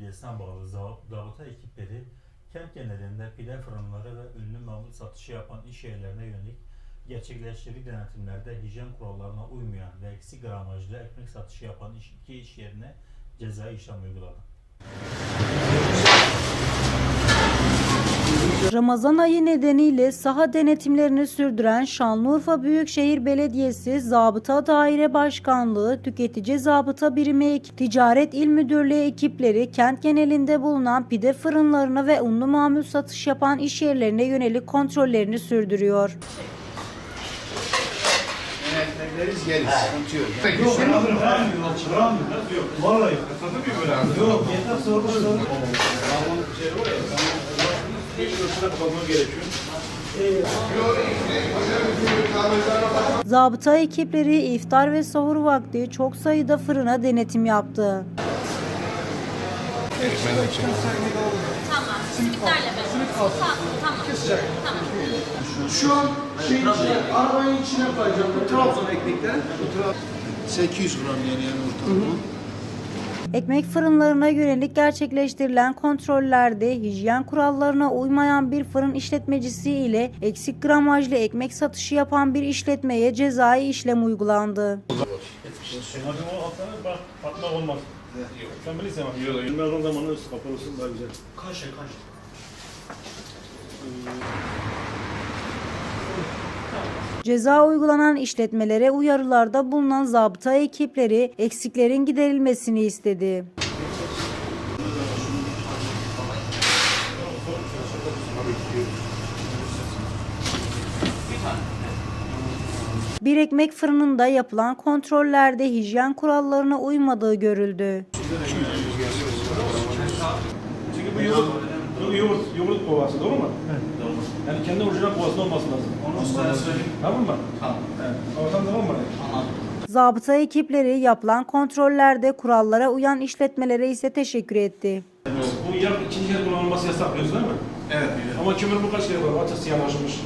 Belediyesi'ne bağlı za- zabıta ekipleri kent genelinde pide fırınları ve ünlü mamul satışı yapan iş yerlerine yönelik gerçekleştirdiği denetimlerde hijyen kurallarına uymayan ve eksik gramajlı ekmek satışı yapan iki iş yerine cezai işlem uyguladı. Ramazan ayı nedeniyle saha denetimlerini sürdüren Şanlıurfa Büyükşehir Belediyesi Zabıta Daire Başkanlığı Tüketici Zabıta Birimi Ek- Ticaret İl Müdürlüğü ekipleri kent genelinde bulunan pide fırınlarına ve unlu mamul satış yapan iş yerlerine yönelik kontrollerini sürdürüyor. Bekleriz gelir. Sıkıntı yok. Yok ben alırım. Bırakmıyorum. Yok. Vallahi. Yok yeter sorma sorma. Zabıta ekipleri iftar ve sahur vakti çok sayıda fırına denetim yaptı. Tamam. Simitlerle beraber. Tamam. Tamam. Tamam. Şu an şey içine, arabanın içine koyacağım. Bu Trabzon ekmekler. Bu Trabzon. 800 gram yani yani ortalama. Ekmek fırınlarına yönelik gerçekleştirilen kontrollerde hijyen kurallarına uymayan bir fırın işletmecisi ile eksik gramajlı ekmek satışı yapan bir işletmeye cezai işlem uygulandı. Hadi o altına bak patmak olmaz. Sen bilirsin bak. Yok yok. Ben o zaman üstü kapalı olsun daha güzel. Kaç kaç. Ceza uygulanan işletmelere uyarılarda bulunan zabıta ekipleri eksiklerin giderilmesini istedi. Bir ekmek fırınında yapılan kontrollerde hijyen kurallarına uymadığı görüldü. Çünkü bu yoğurt, bu yoğurt, yoğurt kovası doğru mu? Evet doğru. Yani kendi orijinal kovası olması lazım. Onu ustaya söyleyeyim. Tamam mı? Tamam. Evet. Oradan tamam mı? Zabıta ekipleri yapılan kontrollerde kurallara uyan işletmelere ise teşekkür etti. Bu yak ikinci kere kullanılması yasak biliyorsun değil mi? Evet. Ama kömür bu kaç kere var? Açısı yanaşmış.